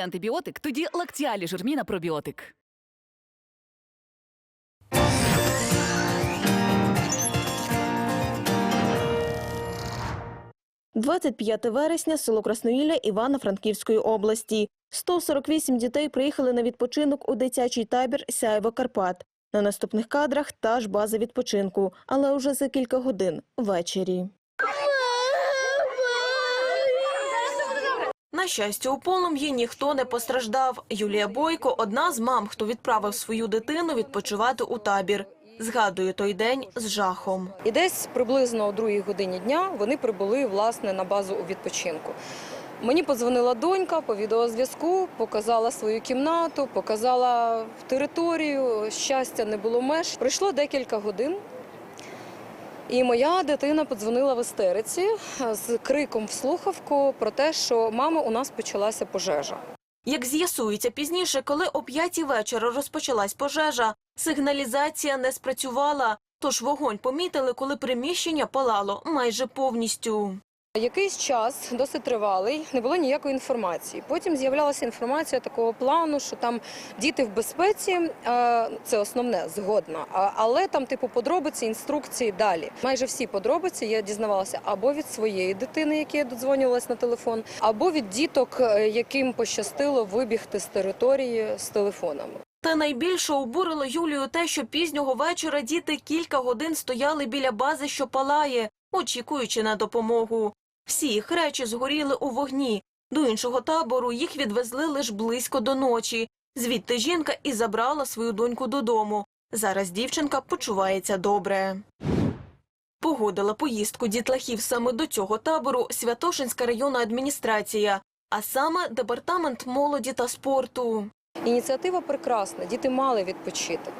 коли антибіотик, тоді лактіалі жирміна пробіотик. – 25 вересня, село Красноїлля Івано-Франківської області. 148 дітей приїхали на відпочинок у дитячий табір Сяєво Карпат. На наступних кадрах та ж база відпочинку, але уже за кілька годин ввечері. На щастя, у полум'ї ніхто не постраждав. Юлія Бойко – одна з мам, хто відправив свою дитину відпочивати у табір. Згадує той день з жахом. І десь приблизно о другій годині дня вони прибули власне на базу у відпочинку. Мені подзвонила донька по відеозв'язку, показала свою кімнату, показала територію. Щастя, не було меж. Пройшло декілька годин. І моя дитина подзвонила в істериці з криком в слухавку про те, що мама у нас почалася пожежа. Як з'ясується пізніше, коли о п'ятій вечора розпочалась пожежа, сигналізація не спрацювала, тож вогонь помітили, коли приміщення палало майже повністю. Якийсь час досить тривалий, не було ніякої інформації. Потім з'являлася інформація такого плану, що там діти в безпеці, е, це основне згодна. Але там, типу, подробиці, інструкції далі. Майже всі подробиці я дізнавалася або від своєї дитини, якій я додзвонювалась на телефон, або від діток, е, яким пощастило вибігти з території з телефонами. Та найбільше обурило Юлію те, що пізнього вечора діти кілька годин стояли біля бази, що палає, очікуючи на допомогу. Всі їх речі згоріли у вогні. До іншого табору їх відвезли лише близько до ночі. Звідти жінка і забрала свою доньку додому. Зараз дівчинка почувається добре. Погодила поїздку дітлахів саме до цього табору Святошинська районна адміністрація, а саме департамент молоді та спорту. Ініціатива прекрасна, діти мали відпочити.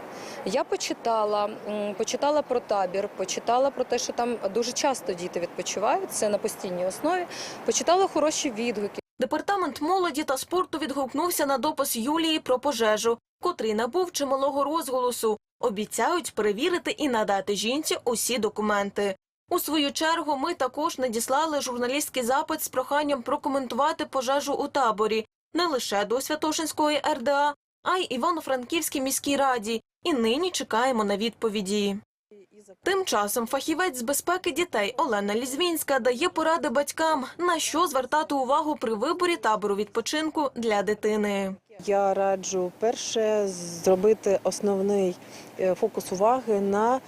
Я почитала, почитала про табір, почитала про те, що там дуже часто діти відпочивають, це на постійній основі. Почитала хороші відгуки. Департамент молоді та спорту відгукнувся на допис Юлії про пожежу, котрий набув чималого розголосу. Обіцяють перевірити і надати жінці усі документи. У свою чергу ми також надіслали журналістський запит з проханням прокоментувати пожежу у таборі не лише до Святошинської РДА, а й Івано-Франківській міській раді. І нині чекаємо на відповіді. Тим часом фахівець з безпеки дітей Олена Лізвінська дає поради батькам, на що звертати увагу при виборі табору відпочинку для дитини. Я раджу перше зробити основний е, фокус уваги на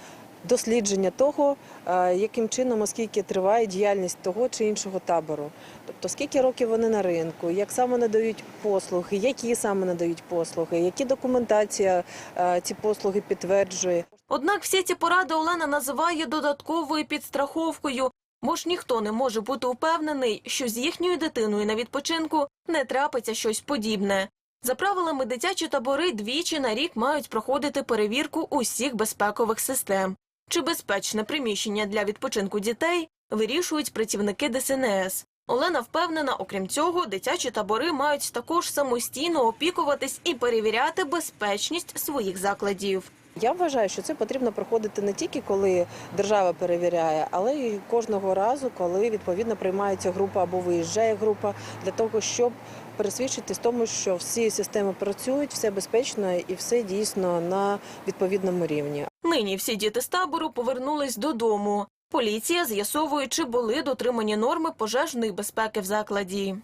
дослідження того, е, яким чином, оскільки триває діяльність того чи іншого табору. Тобто, скільки років вони на ринку, як саме надають послуги, які саме надають послуги, які документація е, ці послуги підтверджує. Однак всі ці поради Олена називає додатковою підстраховкою, бо ж ніхто не може бути впевнений, що з їхньою дитиною на відпочинку не трапиться щось подібне. За правилами, дитячі табори двічі на рік мають проходити перевірку усіх безпекових систем. Чи безпечне приміщення для відпочинку дітей вирішують працівники ДСНС. Олена впевнена, окрім цього, дитячі табори мають також самостійно опікуватись і перевіряти безпечність своїх закладів. Я вважаю, що це потрібно проходити не тільки коли держава перевіряє, але й кожного разу, коли відповідно приймається група або виїжджає група, для того, щоб пересвідчитись тому, що всі системи працюють, все безпечно і все дійсно на відповідному рівні. Нині всі діти з табору повернулись додому. Поліція з'ясовує, чи були дотримані норми пожежної безпеки в закладі.